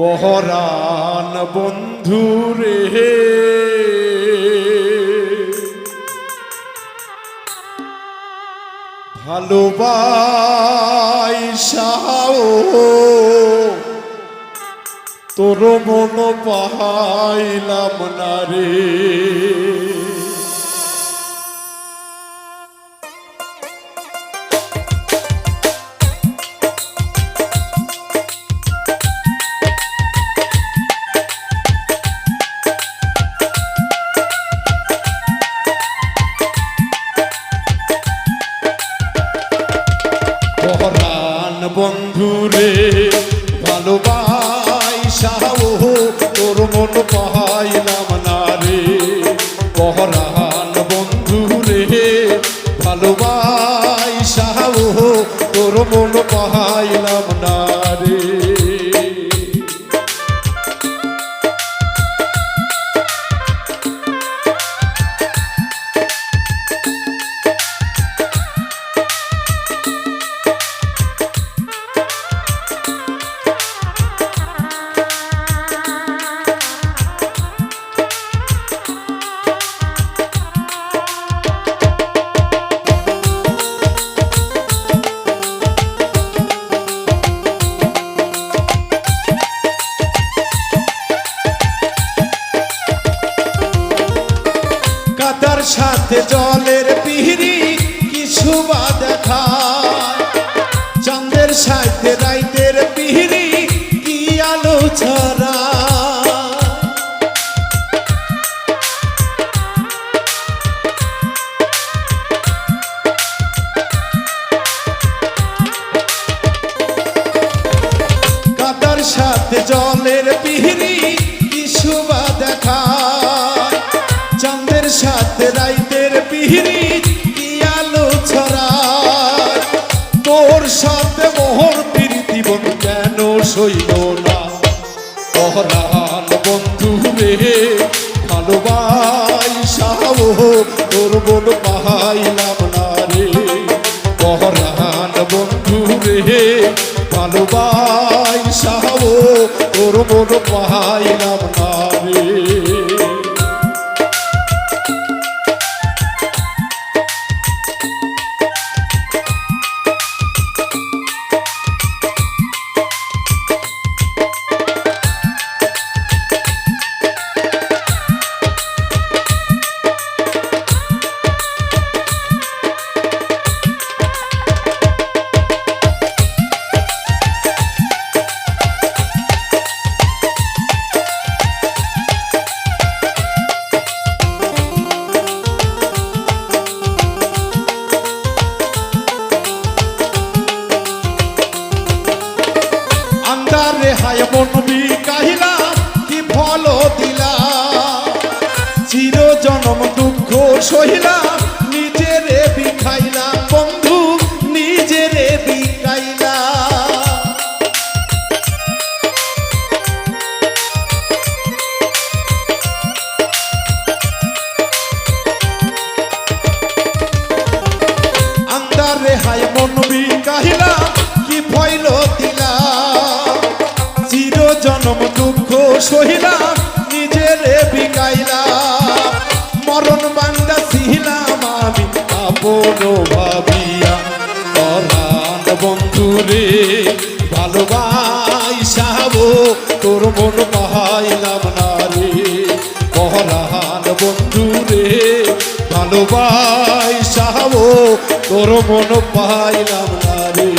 পহরান বন্ধু রে ভালোবাসাও তোর মন পাহাইলাম না রে। পাইলাম না। রে কাদার সাথে জলের পিহরি কিছু বা দেখা চন্দ্রের সাথে রাইতের পহরান বন্ধু রে ভালোবাসাও তোর মন পাইলাম না রে। পহরান বন্ধু রে ভালোবাসাও তোর মন পাইলাম না রে। মন দুঃখ সহিলা নিজেরে বিকাইলা মরণ বান্দা ছিলাম আমি, আপন ভাবিয়া। পরাণ বন্ধু রে ভালোবাসাবো তোর মন পাইলাম না রে। পরাণ বন্ধু রে ভালোবাসাবো তোর মন পাইলাম না রে।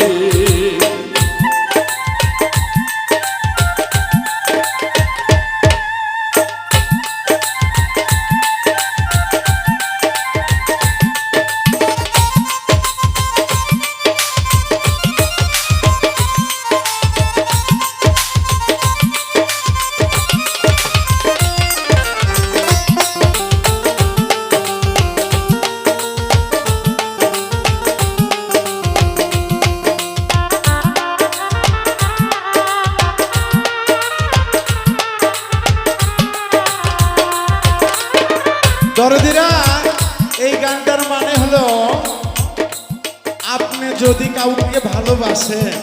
যদি কাউকে ভালোবাসেন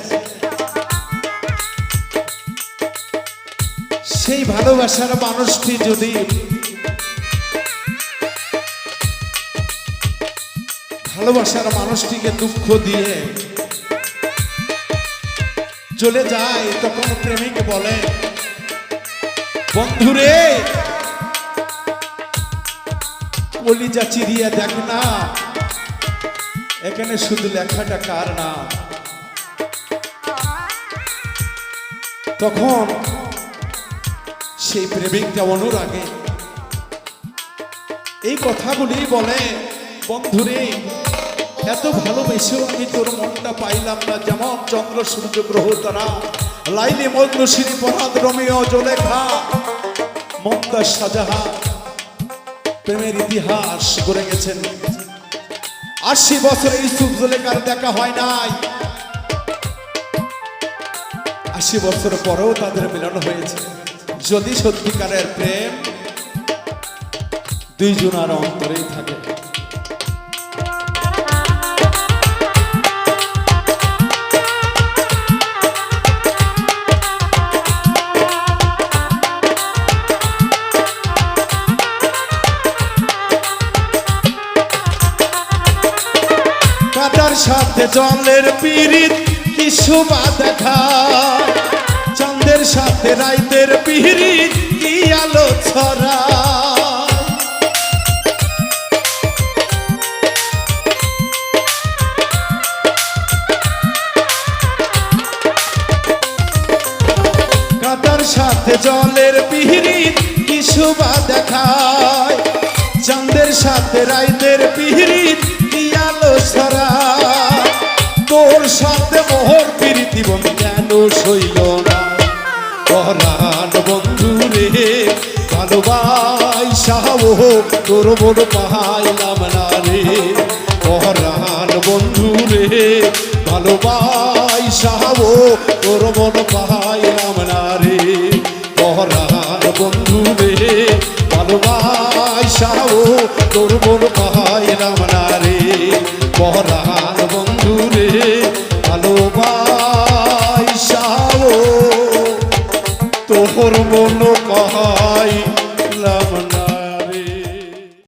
সেই ভালোবাসার মানুষটি যদি ভালোবাসার মানুষটিকে দুঃখ দিয়ে চলে যায়, তখন প্রেমিক বলে, বন্ধুরে, কলিজা চিরিয়া দেখ না। এখানে শুধু লেখাটা কার না? তখন সেই প্রেমিকটা অনুরাগে, এই কথাগুলি বলে, বন্ধুরে, এত ভালোবেসেও আমি তোর মনটা পাইলাম না। যেমন চন্দ্র, সূর্য, গ্রহ, তারা লাইনে মগ্ন শ্রীপনাথ রমিও, জলেখা মমতা শাহজাহান, প্রেমের ইতিহাস করে গেছেন। আশি বছর ইউসুফ জুলেখার দেখা হয় নাই। আশি বছর পরেও তাদের মিলন হয়েছে। যদি সত্যিকারের প্রেম দুইজনার অন্তরেই থাকে। কাটার সাথে জলের পিরিত কি শোভা দেখায় চন্দ্রের সাথে রাইতের পিরিত কি আলো ছড়া। সাথে জলের পিরিত কি শোভা দেখায় চন্দ্রের সাথে রাইতের পিরিত তোর প্রীতি বন্ধু কেন সইল না। পরাণ বন্ধু রে, ভালোবাই সাহ তোর বড় পাহাইলাম না রে। পরাণ বন্ধু রে, ভালোবাই সাহ তোর বড় পাহাইলাম না রে। পরাণ বন্ধু রে, ভালোবাই সাহ তোর বড় পাহাইলাম না রে। পরাণ করব